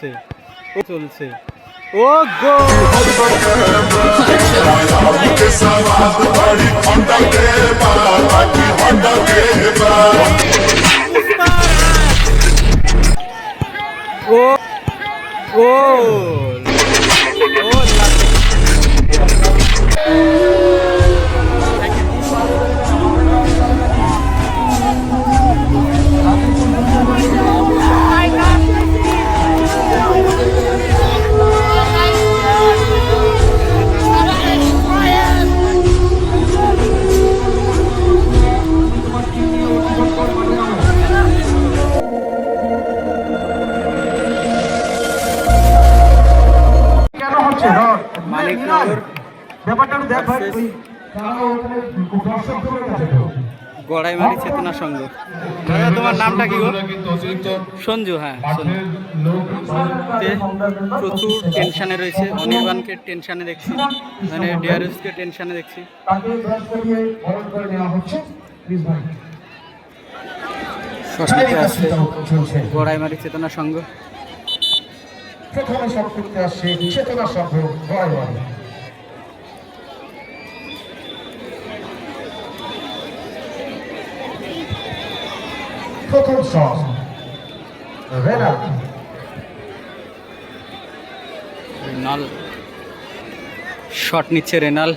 চলছে ও চলছে ও গো ও ও ও গড়াইমারি চেতনা সংঘ। দাদা তোমার নামটা কি গো? সঞ্জু হ্যাঁ প্রচুর টেনশনে রয়েছে। অনির্বাণকে টেনশনে দেখছি মানে ডিআরএসকে টেনশনে দেখছি। আসছে চলছে। গড়াইমারি চেতনা সংঘ। প্রথমে করতে আসছে চেতনা সভ্য বাড়ি প্রথম রেনা রেনাল শট নিচ্ছে রেনাল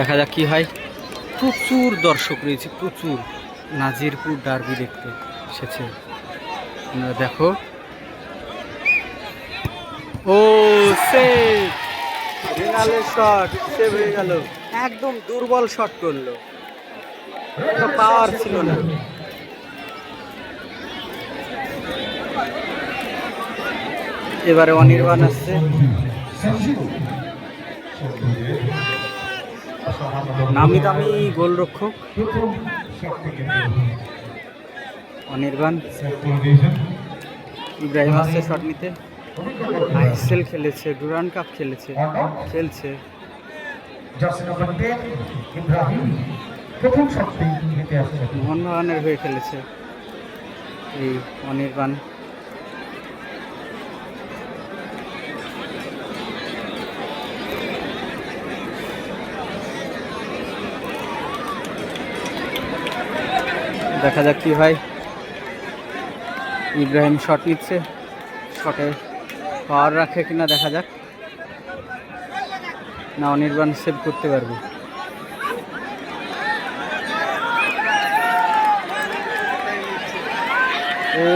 দেখা যাক কি হয়। প্রচুর দর্শক রয়েছে, প্রচুর। নাজিরপুর ডার্বি দেখতে এসেছে। দেখো। ও শট হয়ে একদম দুর্বল শট করল। পাওয়ার ছিল না। এবারে অনির্বাণ আসছে। নামি দামি গোলরক্ষক। অনির্বাণ। ইব্রাহিম আসছে শট নিতে। আইএসএল খেলেছে ডুরান কাপ খেলেছে খেলছে। মোহনবাগানের হয়ে খেলেছে এই অনির্বাণ। দেখা যাক কি হয়। ইব্রাহিম শট নিচ্ছে। শটে পাওয়ার রাখে কিনা দেখা যাক। না, অনির্বাণ সেভ করতে পারবে। ও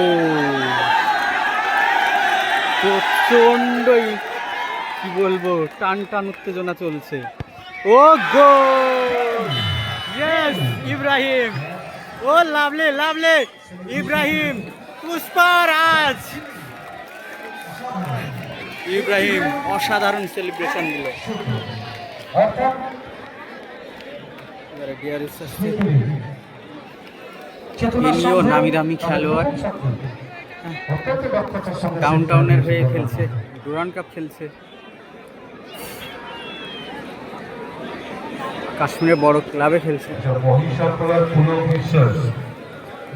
প্রচন্ডই কি বলব, টান টান উত্তেজনা চলছে। ও গো ইব্রাহিম ও লাভলে লাভলে। ইব্রাহিম পুষ্পারাজ ইব্রাহিম অসাধারণ সেলিব্রেশন দিল। নামি দামি খেলোয়াড়। ডাউন টাউনের হয়ে খেলছে ডুরান কাপ খেলছে। কাশ্মীরের বড় ক্লাবে খেলছে। আচ্ছা মহিষাখোলার পুলক বিশ্বাস।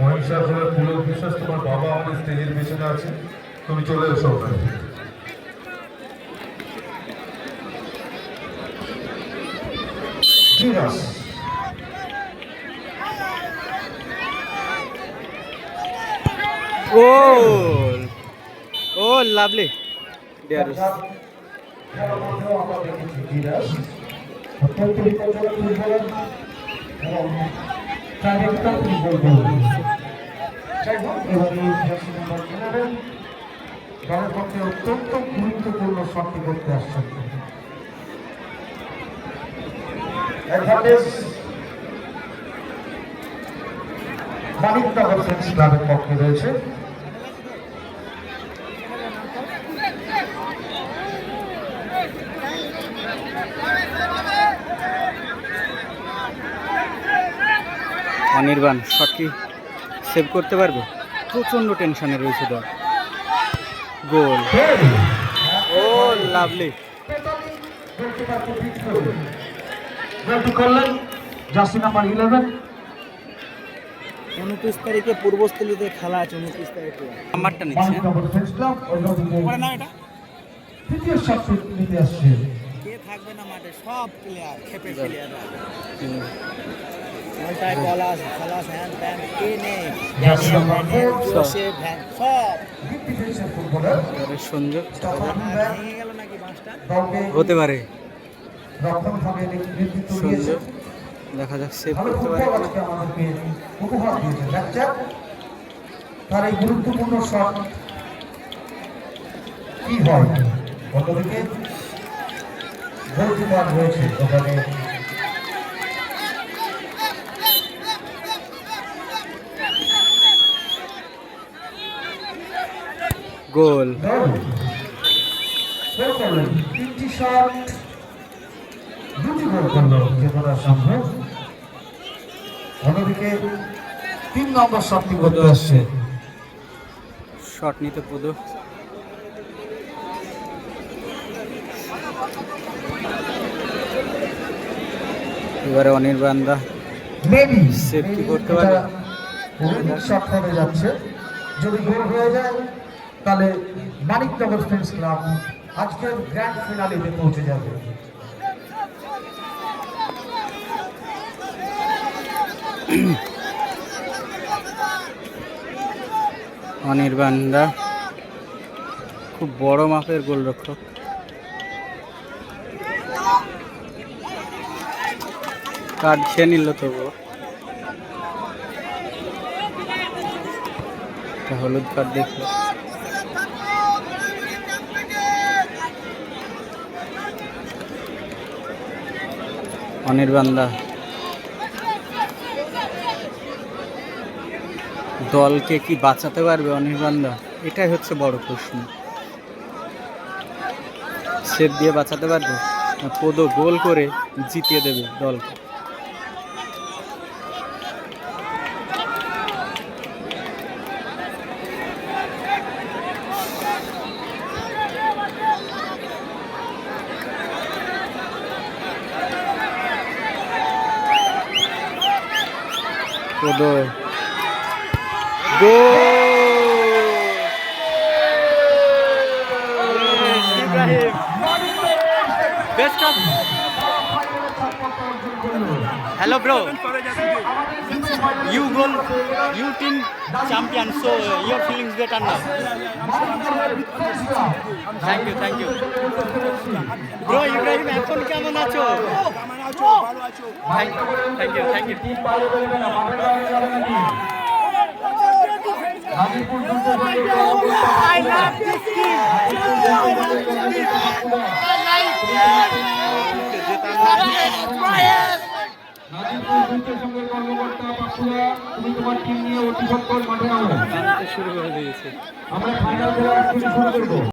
মহিষাখোলার পুলক বিশ্বাস তোমার বাবা আমাদের স্টেজের পেছনে আছে। তুমি চলে এসো ওখানে। জিরাস ও ও লাভলি। আমরা দেখেছি জিরাস অত্যন্ত বিপজ্জনক ফুটবলার অত্যন্ত গুরুত্বপূর্ণ শটটি করতে আসছেন অ্যাডভান্টেজ মানিকনগর ফ্রেন্ডস ক্লাবের পক্ষে রয়েছে অনির্বাণ শট কি সেভ করতে পারবে? প্রচণ্ড টেনশনে রয়েছে দল। গোল। ও লাভলি করলেন জার্সি নাম্বার ইলেভেন উনত্রিশ তারিখে পূর্বস্থলীতে খেলা আছে উনত্রিশ তারিখে। নাম্বারটা নিচ্ছে। তৃতীয় নিতে আসছে। কে থাকবে না মাঠে? সব প্লেয়ার খেপে প্লেয়াররা ওইটাই পলাশ পলাশ হ্যান ত্যান কে নেই জোসেফ হ্যান সব সংযোগ ভেঙে গেল নাকি বাসটা হতে পারে। সংযোগ দেখা যাক সেভ করতে পারে তার এই গুরুত্বপূর্ণ শট কি হয়? অন্যদিকে গোলকিপার রয়েছে ওখানে। গোল। শট তিন নম্বর আসছে নিতে পদো। এবারে অনির্বাণদা Save করতে হতে যাচ্ছে। যদি গোল হয়ে যায় তাহলে মানিকনগর ফ্রেন্ডস ক্লাব আজকের গ্র্যান্ড ফিনালিতে পৌঁছে যাবে। অনির্বাণদা, খুব বড় মাপের গোলরক্ষক। কার্ড খেয়ে নিল একটা হলুদ কার্ড দেখল। অনির্বাণদা। দলকে কি বাঁচাতে পারবে অনির্বাণদা? এটাই হচ্ছে বড় প্রশ্ন। সেভ দিয়ে বাঁচাতে পারবে? পদ গোল করে জিতিয়ে দেবে দলকে। Of hello bro you goal you team champion so uh, your feelings better now thank you thank you bro Ibrahim এখন কেমন আছো? Thank you thank you thank you তুমি তোমার টিম নিয়ে অতি সত্তর মাঠে নামো আমরা ফাইনাল খেলা শুরু করব।